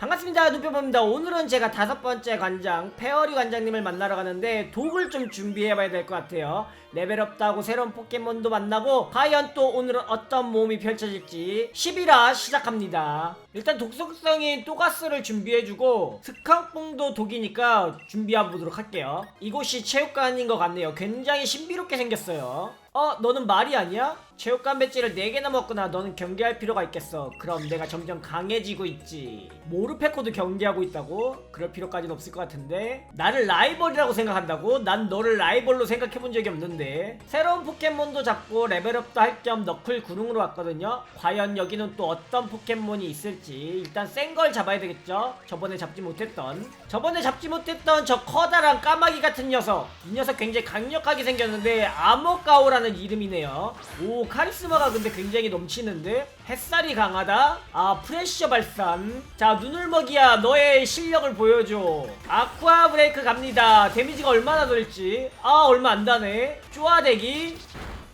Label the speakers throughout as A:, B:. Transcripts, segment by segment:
A: 반갑습니다. 누뼈봅니다. 오늘은 제가 다섯 번째 관장 페어리 관장님을 만나러 가는데 독을 좀 준비해봐야 될 것 같아요. 레벨업도 새로운 포켓몬도 만나고 과연 또 오늘은 어떤 모험이 펼쳐질지 11화 시작합니다. 일단 독성성인 또가스를 준비해주고 스캉뽕도 독이니까 준비해 보도록 할게요. 이곳이 체육관인 것 같네요. 굉장히 신비롭게 생겼어요. 어 너는 말이 아니야? 체육관 배지를 4개나 먹구나 너는 경기할 필요가 있겠어. 그럼 내가 점점 강해지고 있지. 모르페코도 경기하고 있다고? 그럴 필요까지는 없을 것 같은데? 나를 라이벌이라고 생각한다고? 난 너를 라이벌로 생각해본 적이 없는데. 새로운 포켓몬도 잡고 레벨업도 할 겸 너클 구릉으로 왔거든요. 과연 여기는 또 어떤 포켓몬이 있을지 일단 센 걸 잡아야 되겠죠? 저번에 잡지 못했던. 저번에 잡지 못했던 저 커다란 까마귀 같은 녀석. 이 녀석 굉장히 강력하게 생겼는데 아모가오라는 이름이네요. 오 카리스마가 근데 굉장히 넘치는데? 햇살이 강하다? 아 프레셔 발산. 자 눈을 먹이야 너의 실력을 보여줘. 아쿠아 브레이크 갑니다. 데미지가 얼마나 될지. 아 얼마 안 다네. 쪼아대기.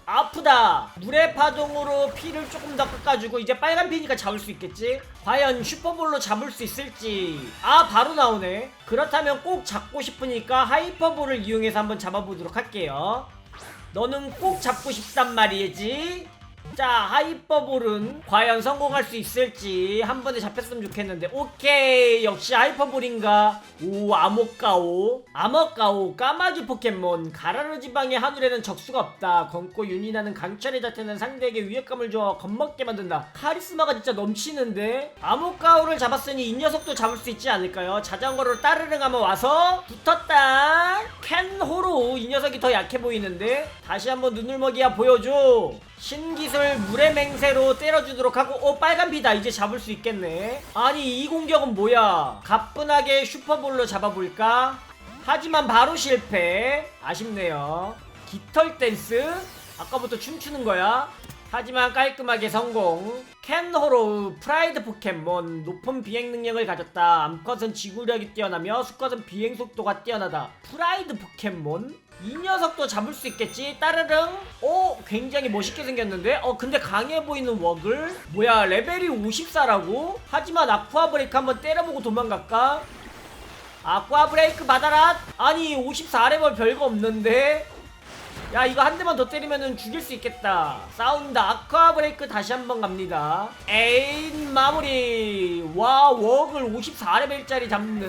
A: 아프다. 물의 파동으로 피를 조금 더 깎아주고 이제 빨간 피니까 잡을 수 있겠지? 과연 슈퍼볼로 잡을 수 있을지. 아 바로 나오네. 그렇다면 꼭 잡고 싶으니까 하이퍼볼을 이용해서 한번 잡아보도록 할게요 너는 꼭 잡고 싶단 말이지 자 하이퍼볼은 과연 성공할 수 있을지 한 번에 잡혔으면 좋겠는데. 오케이 역시 하이퍼볼인가? 오 아모까오. 아모까오 까마귀 포켓몬. 가라르 지방의 하늘에는 적수가 없다. 검고 윤이 나는 강철의 자태는 상대에게 위협감을 줘 겁먹게 만든다. 카리스마가 진짜 넘치는데? 아모까오를 잡았으니 이 녀석도 잡을 수 있지 않을까요? 자전거로 따르릉 하면 와서 붙었다. 캔호로 이 녀석이 더 약해 보이는데? 다시 한번 눈을 먹이야 보여줘 신기술 물의 맹세로 때려주도록 하고 오 빨간 비다. 이제 잡을 수 있겠네. 아니 이 공격은 뭐야? 가뿐하게 슈퍼볼로 잡아볼까? 하지만 바로 실패. 아쉽네요. 깃털 댄스? 아까부터 춤추는 거야? 하지만 깔끔하게 성공. 캔호로우 프라이드 포켓몬. 높은 비행 능력을 가졌다. 암컷은 지구력이 뛰어나며 수컷은 비행 속도가 뛰어나다. 프라이드 포켓몬 이 녀석도 잡을 수 있겠지? 따르릉. 오 굉장히 멋있게 생겼는데? 어 근데 강해 보이는 웍을? 뭐야 레벨이 54라고? 하지만 아쿠아 브레이크 한번 때려보고 도망갈까? 아쿠아 브레이크 받아라. 아니 54레벨 별거 없는데 야 이거 한 대만 더 때리면은 죽일 수 있겠다. 싸운다. 아쿠아 브레이크 다시 한 번 갑니다. 에인 마무리. 와 웍을 54레벨짜리 잡는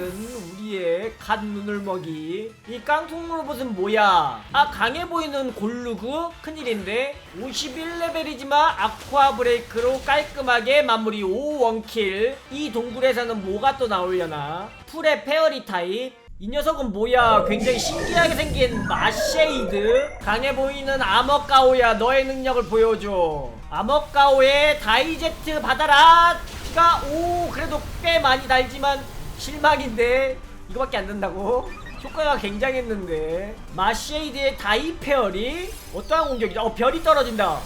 A: 우리의 갓 눈을 먹이. 이 깡통 로봇은 뭐야? 아 강해 보이는 골루그 큰일인데. 51레벨이지만 아쿠아 브레이크로 깔끔하게 마무리. 5원킬. 이 동굴에서는 뭐가 또 나오려나? 풀의 페어리 타입 이 녀석은 뭐야? 굉장히 신기하게 생긴 마쉐이드? 강해 보이는 아머까오야 너의 능력을 보여줘. 아머까오의 다이제트 받아라 피가 오 그래도 꽤 많이 달지만 실망인데 이거밖에 안 된다고? 효과가 굉장했는데. 마쉐이드의 다이페어리? 어떠한 공격이죠? 어 별이 떨어진다.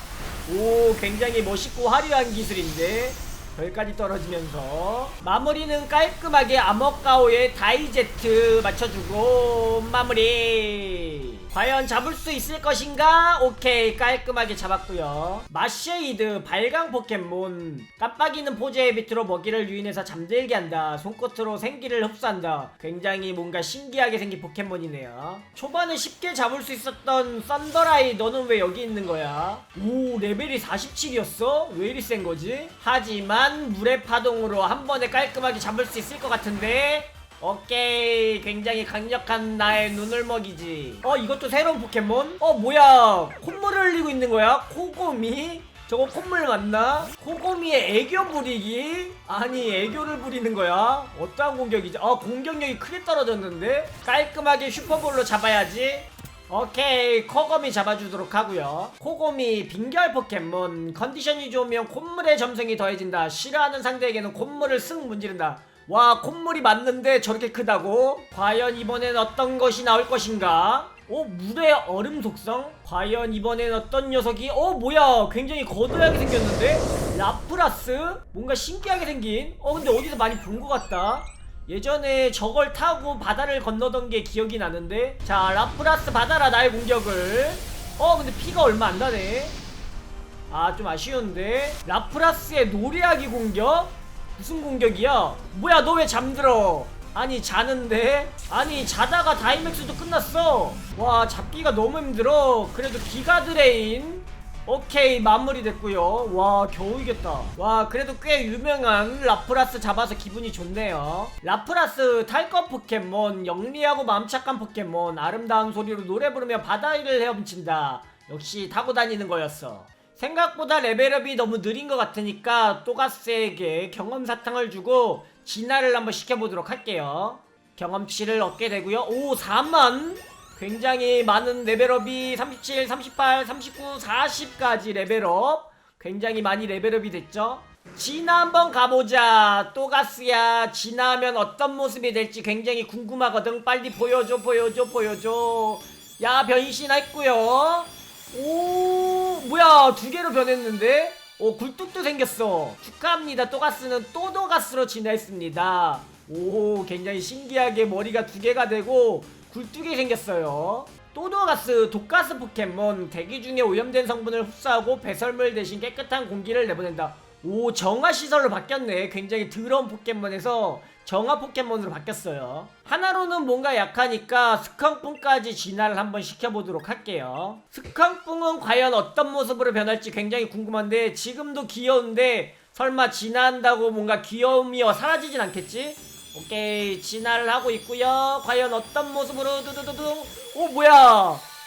A: 오 굉장히 멋있고 화려한 기술인데 별까지 떨어지면서 마무리는 깔끔하게 아머까오의 다이제트 맞춰주고 마무리 과연 잡을 수 있을 것인가? 오케이 깔끔하게 잡았고요 마쉐이드 발광 포켓몬 깜빡이는 포즈의 밑으로 먹이를 유인해서 잠들게 한다 손끝으로 생기를 흡수한다 굉장히 뭔가 신기하게 생긴 포켓몬이네요 초반에 쉽게 잡을 수 있었던 썬더라이 너는 왜 여기 있는 거야? 오 레벨이 47이었어? 왜 이리 센 거지? 하지만 물의 파동으로 한 번에 깔끔하게 잡을 수 있을 것 같은데 오케이 굉장히 강력한 나의 눈을 먹이지 어 이것도 새로운 포켓몬? 어 뭐야 콧물을 흘리고 있는 거야? 코고미? 저거 콧물 맞나? 코고미의 애교 부리기? 아니 애교를 부리는 거야? 어떠한 공격이지? 어 공격력이 크게 떨어졌는데? 깔끔하게 슈퍼볼로 잡아야지 오케이 코고미 잡아주도록 하고요 코고미 빙결 포켓몬 컨디션이 좋으면 콧물의 점성이 더해진다 싫어하는 상대에게는 콧물을 쓱 문지른다 와 콧물이 맞는데 저렇게 크다고? 과연 이번엔 어떤 것이 나올 것인가? 오 물의 얼음 속성? 과연 이번엔 어떤 녀석이 어 뭐야 굉장히 거대하게 생겼는데? 라프라스? 뭔가 신기하게 생긴? 어 근데 어디서 많이 본 것 같다 예전에 저걸 타고 바다를 건너던 게 기억이 나는데 자 라프라스 받아라 나의 공격을 어 근데 피가 얼마 안 나네 아 좀 아쉬운데 라프라스의 노래하기 공격? 무슨 공격이야? 뭐야 너 왜 잠들어? 아니 자는데? 아니 자다가 다이맥스도 끝났어. 와 잡기가 너무 힘들어. 그래도 기가 드레인. 오케이 마무리됐고요. 와 겨우 이겼다. 와 그래도 꽤 유명한 라프라스 잡아서 기분이 좋네요. 라프라스 탈것 포켓몬 영리하고 마음 착한 포켓몬 아름다운 소리로 노래 부르며 바다 위를 헤엄친다. 역시 타고 다니는 거였어 생각보다 레벨업이 너무 느린 것 같으니까 또가스에게 경험 사탕을 주고 진화를 한번 시켜보도록 할게요. 경험치를 얻게 되고요. 오 4만 굉장히 많은 레벨업이 37, 38, 39, 40까지 레벨업 굉장히 많이 레벨업이 됐죠. 진화 한번 가보자. 또가스야 진화하면 어떤 모습이 될지 굉장히 궁금하거든. 빨리 보여줘 보여줘 보여줘. 야 변신했고요. 오 뭐야 두 개로 변했는데? 오 굴뚝도 생겼어. 축하합니다. 또가스는 또도가스로 진화했습니다. 오 굉장히 신기하게 머리가 두 개가 되고 굴뚝이 생겼어요. 또도가스 독가스 포켓몬. 대기 중에 오염된 성분을 흡수하고 배설물 대신 깨끗한 공기를 내보낸다. 오 정화 시설로 바뀌었네. 굉장히 더러운 포켓몬에서 정화 포켓몬으로 바뀌었어요. 하나로는 뭔가 약하니까 스컹풍까지 진화를 한번 시켜보도록 할게요. 스컹풍은 과연 어떤 모습으로 변할지 굉장히 궁금한데 지금도 귀여운데 설마 진화한다고 뭔가 귀여움이 사라지진 않겠지? 오케이 진화를 하고 있고요. 과연 어떤 모습으로 두두두둥 오 뭐야?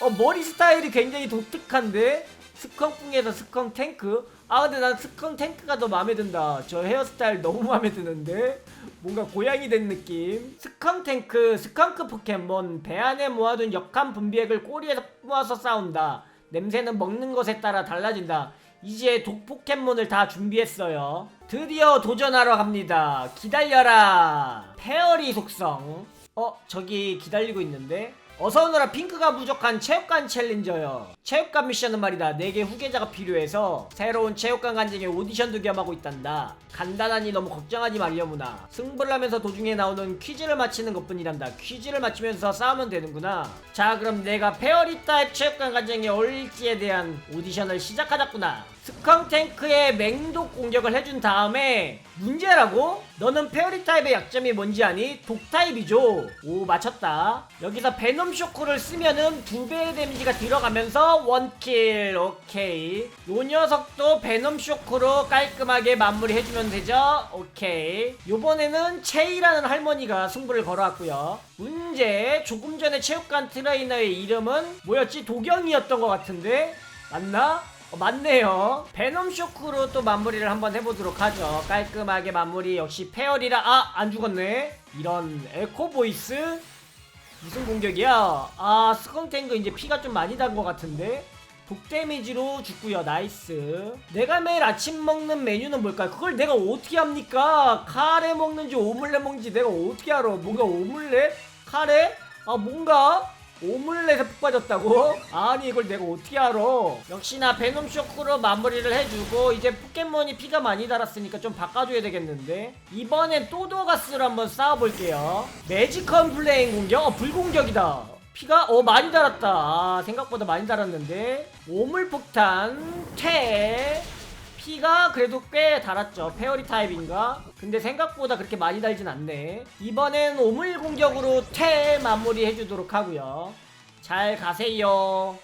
A: 어 머리 스타일이 굉장히 독특한데? 스컹풍에서 스컹 탱크? 아 근데 난 스컹 탱크가 더 마음에 든다. 저 헤어스타일 너무 마음에 드는데 뭔가 고양이 된 느낌. 스컹 탱크 스컹크 포켓몬 배 안에 모아둔 역한 분비액을 꼬리에서 모아서 싸운다. 냄새는 먹는 것에 따라 달라진다. 이제 독 포켓몬을 다 준비했어요. 드디어 도전하러 갑니다. 기다려라. 페어리 속성. 어 저기 기다리고 있는데 어서 오너라 핑크가 부족한 체육관 챌린저요. 체육관 미션은 말이다. 4개 후계자가 필요해서 새로운 체육관 간증에 오디션도 겸하고 있단다. 간단하니 너무 걱정하지 말려무나 승부를 하면서 도중에 나오는 퀴즈를 맞히는 것뿐이란다. 퀴즈를 맞히면서 싸우면 되는구나. 자 그럼 내가 페어리 타입 체육관 간증에 어울릴지에 대한 오디션을 시작하자꾸나 스컹 탱크의 맹독 공격을 해준 다음에 문제라고? 너는 페어리 타입의 약점이 뭔지 아니? 독 타입이죠. 오 맞췄다. 여기서 베놈 쇼크를 쓰면은 두 배의 데미지가 들어가면서 원킬. 오케이. 요 녀석도 베놈 쇼크로 깔끔하게 마무리해주면 되죠. 오케이. 요번에는 체이라는 할머니가 승부를 걸어왔고요. 문제. 조금 전에 체육관 트레이너의 이름은 뭐였지? 도경이었던 것 같은데 맞나? 어, 맞네요. 베놈 쇼크로 또 마무리를 한번 해보도록 하죠. 깔끔하게 마무리 역시 페어리라 아 안 죽었네. 이런 에코 보이스 무슨 공격이야? 아 스컹탱크 이제 피가 좀 많이 단 것 같은데. 독 데미지로 죽고요 나이스 내가 매일 아침 먹는 메뉴는 뭘까 그걸 내가 어떻게 합니까 카레 먹는지 오믈렛 먹는지 내가 어떻게 알아 뭔가 오믈렛 카레 아 뭔가 오믈렛에 푹 빠졌다고? 아니 이걸 내가 어떻게 알아? 역시나 베놈 쇼크로 마무리를 해주고 이제 포켓몬이 피가 많이 달았으니까 좀 바꿔줘야 되겠는데? 이번엔 또도가스로 한번 싸워볼게요. 매지컨 플레잉 공격? 어 불공격이다. 피가 어 많이 달았다. 아, 생각보다 많이 달았는데? 오물폭탄 퇴 피가 그래도 꽤 달았죠. 페어리 타입인가? 근데 생각보다 그렇게 많이 달진 않네. 이번엔 오물 공격으로 퇴 마무리 해주도록 하고요. 잘 가세요.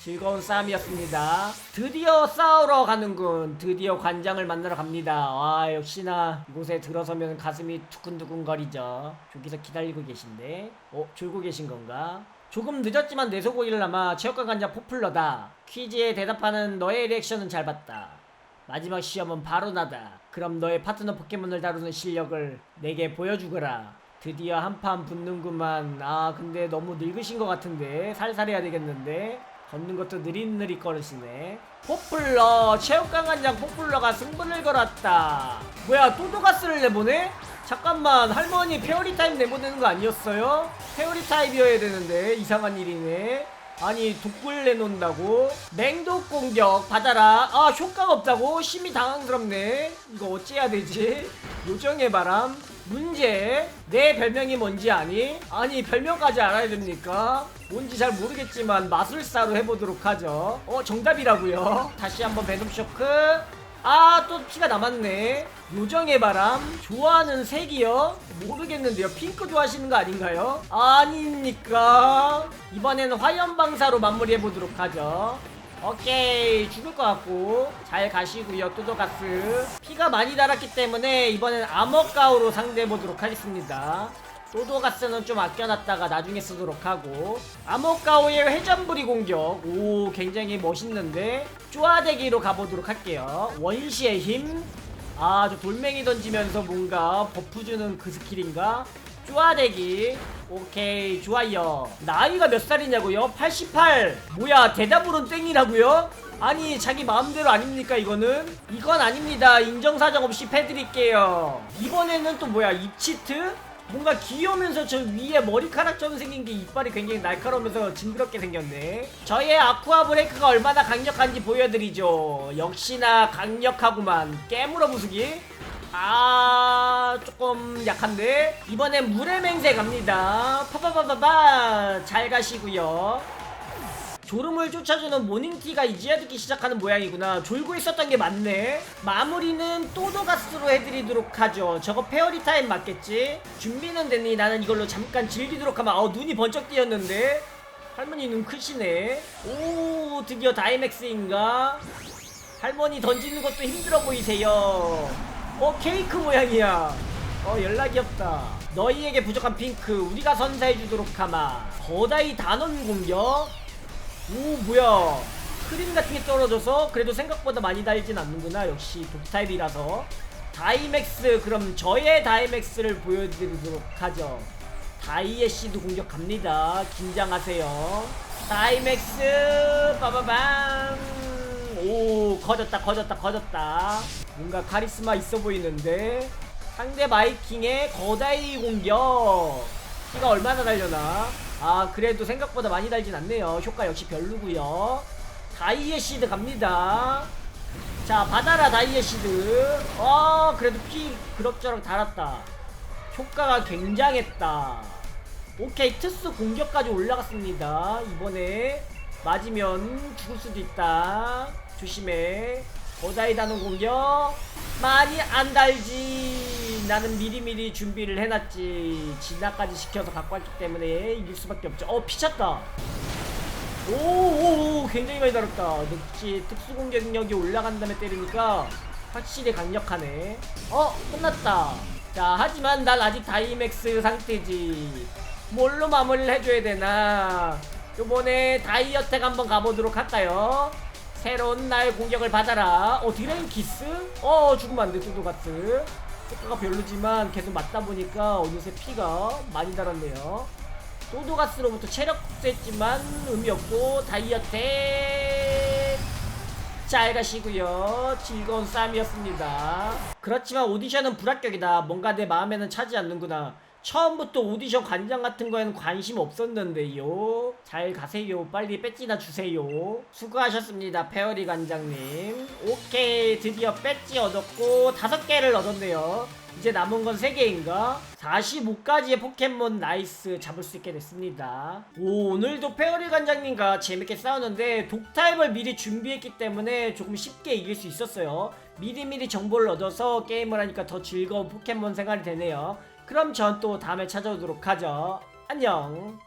A: 즐거운 싸움이었습니다. 드디어 싸우러 가는군. 드디어 관장을 만나러 갑니다. 와 역시나 이곳에 들어서면 가슴이 두근두근 거리죠. 저기서 기다리고 계신데. 어 졸고 계신 건가? 조금 늦었지만 내 소고기를 남아 체육관 관장 포플러다. 퀴즈에 대답하는 너의 리액션은 잘 봤다 마지막 시험은 바로 나다. 그럼 너의 파트너 포켓몬을 다루는 실력을 내게 보여주거라. 드디어 한판 붙는구만. 아, 근데 너무 늙으신 것 같은데. 살살 해야 되겠는데. 걷는 것도 느릿느릿 걸으시네. 포플러, 체육관 관장 포플러가 승부를 걸었다. 뭐야, 또도가스를 내보내? 잠깐만, 할머니 페어리 타입 내보내는 거 아니었어요? 페어리 타입이어야 되는데, 이상한 일이네. 아니 독불 내놓는다고? 맹독 공격 받아라. 아 효과가 없다고? 심히 당황스럽네. 이거 어찌해야 되지? 요정의 바람. 문제. 내 별명이 뭔지 아니? 아니 별명까지 알아야 됩니까? 뭔지 잘 모르겠지만 마술사로 해보도록 하죠. 어 정답이라고요? 다시 한번 베놈 쇼크 아또 피가 남았네. 요정의 바람 좋아하는 색이요? 모르겠는데요. 핑크 좋아하시는 거 아닌가요? 아닙니까? 이번에는 화염방사로 마무리해보도록 하죠. 오케이. 죽을 것 같고. 잘 가시고요 또도가스. 피가 많이 달았기 때문에 이번엔 암흑가우로 상대해보도록 하겠습니다 또도가스는 좀 아껴놨다가 나중에 쓰도록 하고 암흑가우의 회전부리 공격 오 굉장히 멋있는데 쪼아대기로 가보도록 할게요 원시의 힘 아, 저 돌멩이 던지면서 뭔가 버프 주는 그 스킬인가? 쪼아대기. 오케이, 좋아요. 나이가 몇 살이냐고요? 88. 뭐야, 대답으로는 땡이라고요? 아니, 자기 마음대로 아닙니까, 이거는? 이건 아닙니다. 인정사정 없이 패드릴게요. 이번에는 또 뭐야, 입치트? 뭔가 귀여우면서 저 위에 머리카락처럼 생긴 게 이빨이 굉장히 날카로우면서 징그럽게 생겼네. 저의 아쿠아 브레이크가 얼마나 강력한지 보여드리죠. 역시나 강력하구만. 깨물어 부수기. 아 조금 약한데 이번엔 물의 맹세 갑니다 파파파파파 잘 가시고요 졸음을 쫓아주는 모닝티가 이제야 듣기 시작하는 모양이구나. 졸고 있었던 게 맞네. 마무리는 또도가스로 해드리도록 하죠. 저거 페어리 타임 맞겠지? 준비는 됐니? 나는 이걸로 잠깐 즐기도록 하면 어 눈이 번쩍 띄었는데. 할머니 눈 크시네. 오 드디어 다이맥스인가? 할머니 던지는 것도 힘들어 보이세요. 어 케이크 모양이야. 어 연락이 없다. 너희에게 부족한 핑크 우리가 선사해주도록 하마. 거다이 단원 공격 오 뭐야. 크림 같은 게 떨어져서 그래도 생각보다 많이 달진 않는구나. 역시 독타입이라서. 다이맥스 그럼 저의 다이맥스를 보여드리도록 하죠. 다이애쉬도 공격 갑니다. 긴장하세요. 다이맥스 빠바방 오 커졌다 커졌다 커졌다. 뭔가 카리스마 있어 보이는데. 상대 마이킹의 거다이 공격. 피가 얼마나 달려나 아 그래도 생각보다 많이 달진 않네요. 효과 역시 별로고요. 다이의 시드 갑니다. 자 받아라 다이의 시드. 어 그래도 피 그럭저럭 달았다. 효과가 굉장했다. 오케이 트스 공격까지 올라갔습니다. 이번에 맞으면 죽을 수도 있다. 조심해. 거다이 다는 공격 많이 안 달지. 나는 미리미리 준비를 해놨지. 진화까지 시켜서 갖고 왔기 때문에 이길 수밖에 없죠 어 피쳤다. 오오오 굉장히 많이 달았다. 역시 특수 공격력이 올라간 다음에 때리니까 확실히 강력하네. 어 끝났다. 자 하지만 난 아직 다이맥스 상태지. 뭘로 마무리를 해줘야 되나? 요번에 다이어텍 한번 가보도록 할까요 새로운 나의 공격을 받아라. 어 디레인 키스? 어 죽으면 안돼 뚜두가스 효과가 별로지만 계속 맞다 보니까 어느새 피가 많이 달았네요. 또도가스로부터 체력 흡수했지만 의미 없고 다이어텍 잘 가시고요. 즐거운 싸움이었습니다. 그렇지만 오디션은 불합격이다. 뭔가 내 마음에는 차지 않는구나 처음부터 오디션 관장 같은 거에는 관심 없었는데요 잘 가세요 빨리 배지나 주세요 수고하셨습니다 페어리 관장님 오케이 드디어 배지 얻었고 다섯 개를 얻었네요 이제 남은 건 3개인가? 45가지의 포켓몬 나이스 잡을 수 있게 됐습니다. 오, 오늘도 페어리 관장님과 재밌게 싸웠는데 독타입을 미리 준비했기 때문에 조금 쉽게 이길 수 있었어요. 미리미리 정보를 얻어서 게임을 하니까 더 즐거운 포켓몬 생활이 되네요. 그럼 전 또 다음에 찾아오도록 하죠. 안녕.